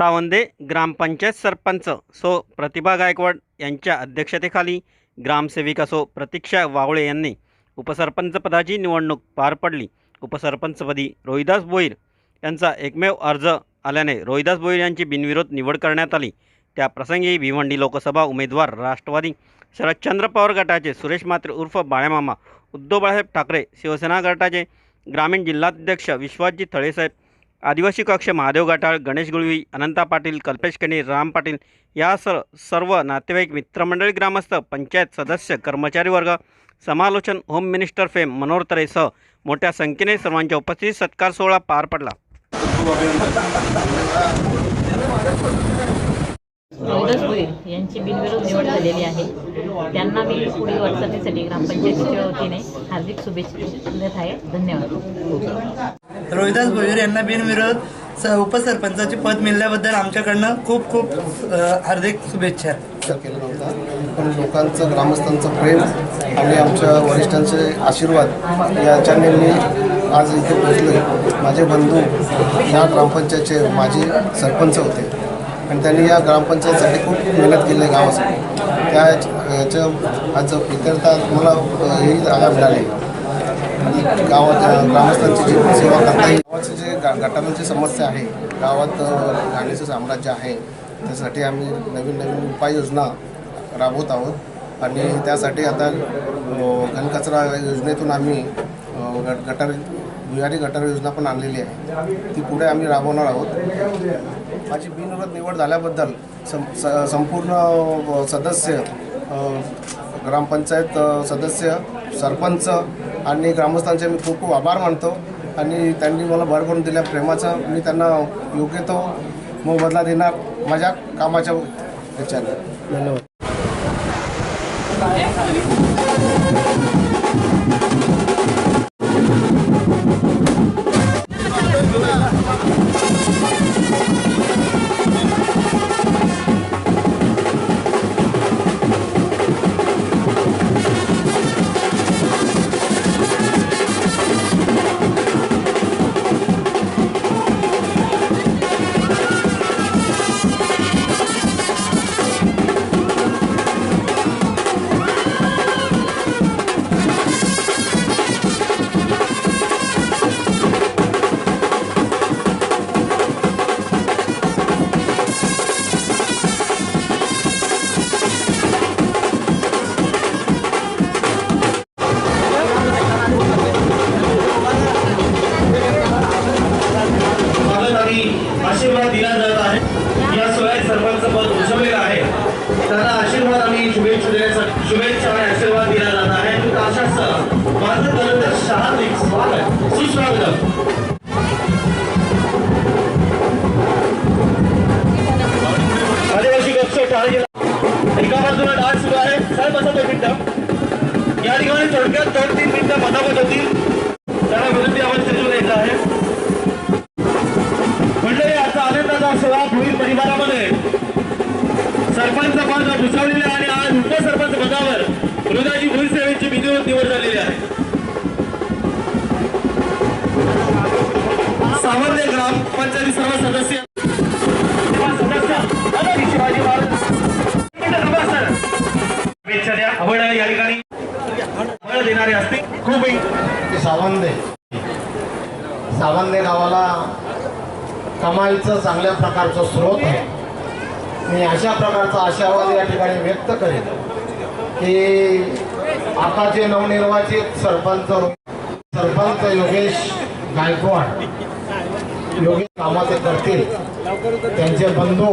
सावंदे ग्रामपंचायत सरपंच सो प्रतिभा गायकवाड यांच्या अध्यक्षतेखाली ग्रामसेविका सो प्रतीक्षा वावळे यांनी उपसरपंचपदाची निवडणूक पार पडली. उपसरपंचपदी रोहिदास भोईर यांचा एकमेव अर्ज आल्याने रोहिदास भोईर यांची बिनविरोध निवड करण्यात आली. त्या प्रसंगी भिवंडी लोकसभा उमेदवार राष्ट्रवादी शरदचंद्र पवार गटाचे सुरेश मात्रे उर्फ बाळ्यामामा उद्धव बाळासाहेब ठाकरे शिवसेना गटाचे ग्रामीण जिल्हाध्यक्ष विश्वासजी थळेसाहेब आदिवासी कक्ष महादेव गाठाळ गणेश गुळवी अनंता पाटील कल्पेश कणी राम पाटील यासह सर्व नातेवाईक मित्रमंडळी ग्रामस्थ पंचायत सदस्य कर्मचारी वर्ग समालोचन होम मिनिस्टर फेम मनोहर तरेसह मोठ्या संख्येने सर्वांच्या उपस्थितीत सत्कार सोहळा पार पडला. रोहिदास भोईर यांची बिनविरोध निवड झालेली आहे. त्यांना मी पुढील वाटचालीसाठी ग्रामपंचायतीच्या वतीने हार्दिक शुभेच्छा देत आहे. धन्यवाद. रोहिदास भोईर यांना बिनविरोध स उपसरपंचाचे पद मिळाल्याबद्दल आमच्याकडनं खूप खूप हार्दिक शुभेच्छा. विचार केला नव्हता पण लोकांचं ग्रामस्थांचं प्रेम आणि आमच्या वरिष्ठांचे आशीर्वाद याच्याने मी आज इथे पोहोचलो माझे बंधू या ग्रामपंचायतचे माजी सरपंच होते. आणि त्यांनी या ग्रामपंचायतीसाठी खूप मेहनत केली आहे गावासाठी. त्या याच्या आज इतरता मला हे आधार जागा मिळाली आणि गावात ग्रामस्थांची जी सेवा करता येईल. गावाची जे गा गटारांची समस्या आहे गावात गाण्याचं साम्राज्य आहे त्यासाठी आम्ही नवीन नवीन उपाययोजना राबवत आहोत. आणि त्यासाठी आता घनकचरा योजनेतून आम्ही गट गटार भुयारी गटार योजना पण आणलेली आहे. ती पुढे आम्ही राबवणार आहोत. माझी बिनविरोध निवड झाल्याबद्दल सं स- संपूर्ण सदस्य ग्रामपंचायत सदस्य सरपंच आणि ग्रामस्थांचे मी खूप खूप आभार मानतो आणि त्यांनी मला भर करून दिल्या प्रेमाचा. मी त्यांना योग्य तो मोबदला देणार माझ्या कामाच्या ह्याच्याने. धन्यवाद. खरं तर शहानिक स्वागत आदिवासी एका बाजूला सुरू आहे. साहेब बसा दोन मिनिटं. या ठिकाणी थोडक्यात दोन तीन मिनिटं मतामत होतील त्याला विनंती आवाज स्टेजवर यायचा आहे. मंडळी आता आनंदाचा सोहळा भोईर परिवारामध्ये. सरपंच पद भुसवलेले आणि आज उपसरपंच पदावर मृदाजी भोईर सेवेची बिनविरोध निवड झालेली आहे. ग्रामपंचायती सर्व सदस्य. शिवाजी महाराज आवड या ठिकाणी. देणारे खूप सावंदे. सावंदे गावाला कमाईचं चांगल्या प्रकारचं स्रोत आहे. मी अशा प्रकारचा आशावाद या ठिकाणी व्यक्त करेन की आताचे नवनिर्वाचित सरपंच सरपंच योगेश गायकवाड योग्य कामाचे करतील. त्यांचे बंधू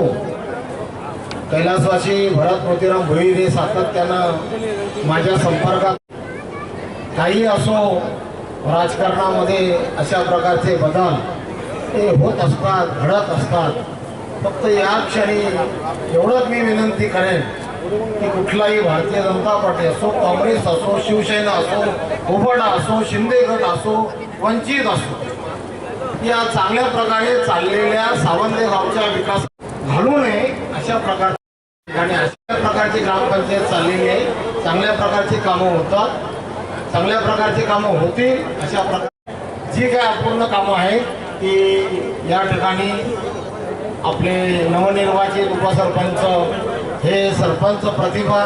कैलासवासी भरत मोतीराम भोईर हे सातत्यानं माझ्या संपर्कात. काही असो राजकारणामध्ये अशा प्रकारचे बदल ते होत असतात घडत असतात. फक्त या क्षणी एवढंच मी विनंती करेन की कुठलाही भारतीय जनता पार्टी असो काँग्रेस असो शिवसेना असो उभडा असो शिंदे गट असो वंचित असो या चांगल्या प्रकारे चाललेल्या सावंदे गावच्या विकास घालू नये अशा प्रकारच्या आणि अशा प्रकारची ग्रामपंचायत चाललेली आहे. चांगल्या प्रकारची कामं होतात. चांगल्या प्रकारची कामं होतील अशा प्रकार जी काय अपूर्ण कामं आहेत ती या ठिकाणी आपले नवनिर्वाचित उपसरपंच हे सरपंच प्रतिभा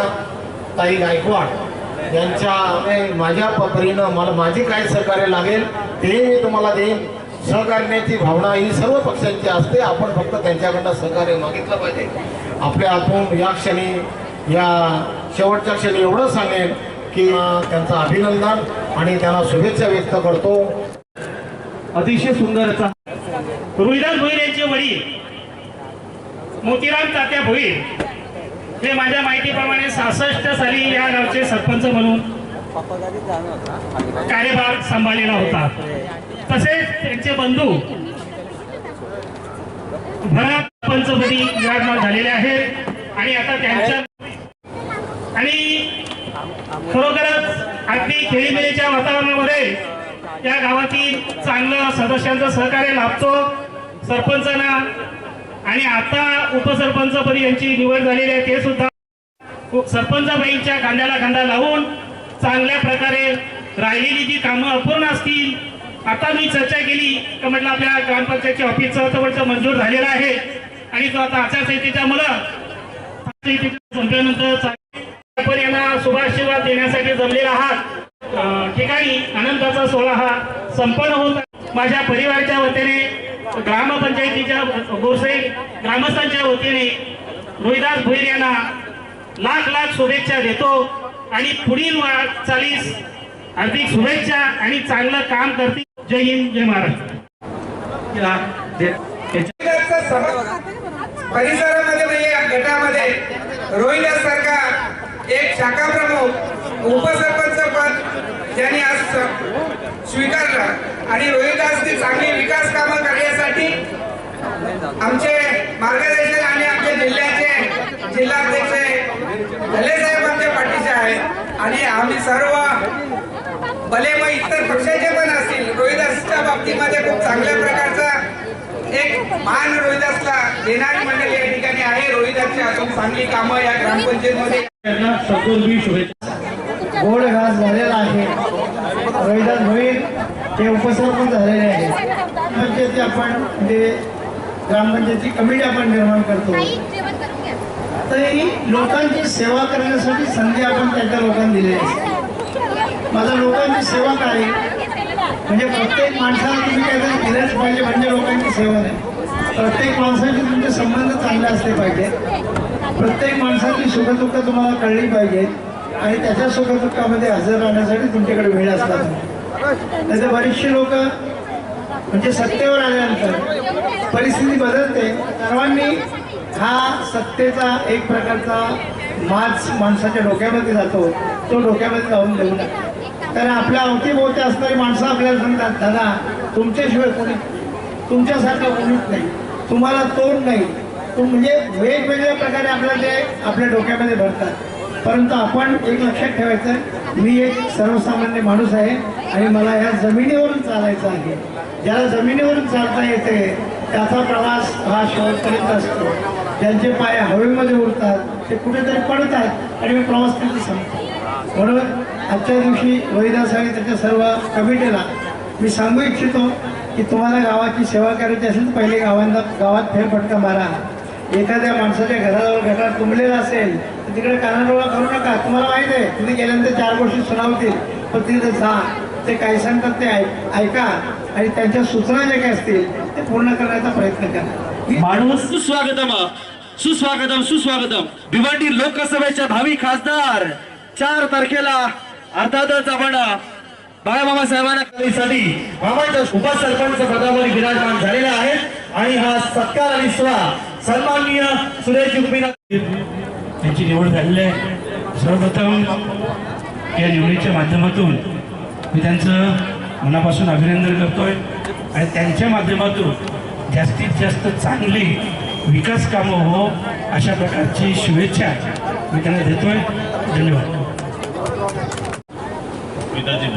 ताई गायकवाड यांच्या माझ्या परीनं मला माझी काय सहकार्य लागेल ते मी तुम्हाला देईन. सहकार्याची भावना ही सर्व पक्षांची असते. आपण फक्त त्यांच्याकडनं सहकार्य मागितलं पाहिजे. आपल्या आपण या क्षणी या शेवटच्या क्षणी एवढं सांगेन की त्यांचं अभिनंदन आणि त्यांना शुभेच्छा व्यक्त करतो. अतिशय सुंदरचा रुईदास भोईर यांचे वडील मोतीराम तात्या भोईर हे माझ्या माहितीप्रमाणे सहासष्ट साली या गावचे सरपंच म्हणून कार्यभार सांभाळलेला होता. तसेच त्यांचे बंधू भरत पंचपदी विराजमान झालेले आहेत. आणि आता त्यांच्या आणि खरोखरच अगदी खेळीमेळीच्या वातावरणामध्ये त्या गावातील चांगलं सदस्यांचं सहकार्य लाभतो. सरपंचांना आणि आता उपसरपंचपदी यांची निवड झालेली आहे ते सुद्धा सरपंचाबाईंच्या खांद्याला खांदा लावून चांगल्या प्रकारे राहिलेली जी कामं अपूर्ण असतील आता मी चर्चा केली तर म्हटलं आपल्या ग्रामपंचायतच्या ऑफिसचं जवळचं मंजूर झालेलं आहे. आणि तो आता आचारसंहितेच्या मुलं संपल्यानंतर आपण यांना शुभाशीर्वाद देण्यासाठी जमलेला आहात. ठिकाणी आनंदाचा सोहळा हा संपन्न होत माझ्या परिवाराच्या वतीने ग्रामपंचायतीच्या गोरसे ग्रामस्थांच्या वतीने रोहिदास भोईर यांना लाख लाख शुभेच्छा देतो. आणि पुढील चालीस हार्दिक शुभेच्छा आणि चांगलं काम करतील. जय हिंद जय महाराष्ट्र. परिसरामध्ये म्हणजे या गटामध्ये रोहिदास सारखा एक शाखा प्रमुख उपसरपंच पद ज्यांनी आज स्वीकारलं. आणि रोहिदासनी चांगली विकास कामं करण्यासाठी आमचे मार्गदर्शन आणि आमच्या जिल्ह्याचे जिल्हाध्यक्ष भले साहेब आमच्या पाठीचे आहेत आणि आम्ही सर्व भले मग इतर पक्षाचे पण असतील रोहिदासच्या बाबतीमध्ये खूप चांगल्या प्रकारचा एक मान रोहिदासला देणारी मंडळी या ठिकाणी आहे. रोहिदासची अजून चांगली कामं या ग्रामपंचायतमध्ये. गोड घास झालेला आहे. रोहिदास होईल ते उपसर्पण झालेले आहे पंचायती आपण म्हणजे ग्रामपंचायतची कमिटी आपण निर्माण करतो. तरी लोकांची सेवा करण्यासाठी संधी आपण त्यांच्या लोकांना दिलेली आहे. माझा लोकांची सेवा काय म्हणजे प्रत्येक माणसाला तुम्ही काहीतरी दिलंच पाहिजे म्हणजे लोकांची सेवा नाही. प्रत्येक माणसाचे तुमचे संबंध चांगले असले पाहिजे. प्रत्येक माणसाची सुखदुःख तुम्हाला कळली पाहिजे. आणि त्याच्या सुखदुःखामध्ये हजर राहण्यासाठी तुमच्याकडे वेळ असला नाही तर बरीचशी लोक म्हणजे सत्तेवर आल्यानंतर परिस्थिती बदलते. सर्वांनी हा सत्तेचा एक प्रकारचा मार्च माणसाच्या डोक्यामध्ये जातो. तो डोक्यामध्ये जाऊन देऊ नका. कारण आपल्या अवतीभोवती असणारी माणसं आपल्याला सांगतात दादा तुमच्याशिवाय कोणी तुमच्यासारखं कोणीच नाही. तुम्हाला तोंड नाही. तो म्हणजे वेगवेगळ्या प्रकारे आपल्याला ते आपल्या डोक्यामध्ये भरतात. परंतु आपण एक लक्षात ठेवायचं मी एक सर्वसामान्य माणूस आहे आणि मला ह्या जमिनीवरून चालायचं आहे. ज्याला जमिनीवरून चालता येते त्याचा प्रवास हा शेवटपर्यंत असतो. ज्यांचे पाय हवेमध्ये उडतात ते कुठेतरी पडतात आणि मी प्रवास त्यांची सांगतो म्हणून आजच्या दिवशी रोहिदास आणि त्याच्या सर्व कमिटीला मी सांगू इच्छितो की तुम्हाला गावाची सेवा करायची असेल तर पहिले गावांना गावात फेरफटका मारा. एखाद्या माणसाच्या घराजवळ गटार तुंबलेला असेल तर तिकडे कानाडोळा करू नका. तुम्हाला माहीत आहे तिथे गेल्यानंतर चार गोष्टी सुनावतील. पण तिथे जा ते काय सांगतात ते ऐक ऐका. आणि त्यांच्या सूचना ज्या काही असतील ते पूर्ण करण्याचा प्रयत्न करा. माणूस सुस्वागतम सुस्वागतम सुस्वागतम. भिवंडी लोकसभेच्या भावी खासदार चार तारखेला अर्थातच आपण बाळामामा साहेबांसाठी मामाच्या उपसरपंच पदावर विराजमान झालेले आहेत आणि हा सत्कार आणि सोहळा सन्माननीय सुरेश गोपीनाथ त्यांची निवड झालेली आहे. सर्वप्रथम या निवडीच्या माध्यमातून मी त्यांचं मनापासून अभिनंदन करतोय. आणि त्यांच्या माध्यमातून जास्तीत जास्त चांगली विकास कामं हो अशा प्रकारची शुभेच्छा मी त्यांना देतोय. धन्यवाद. पिताजी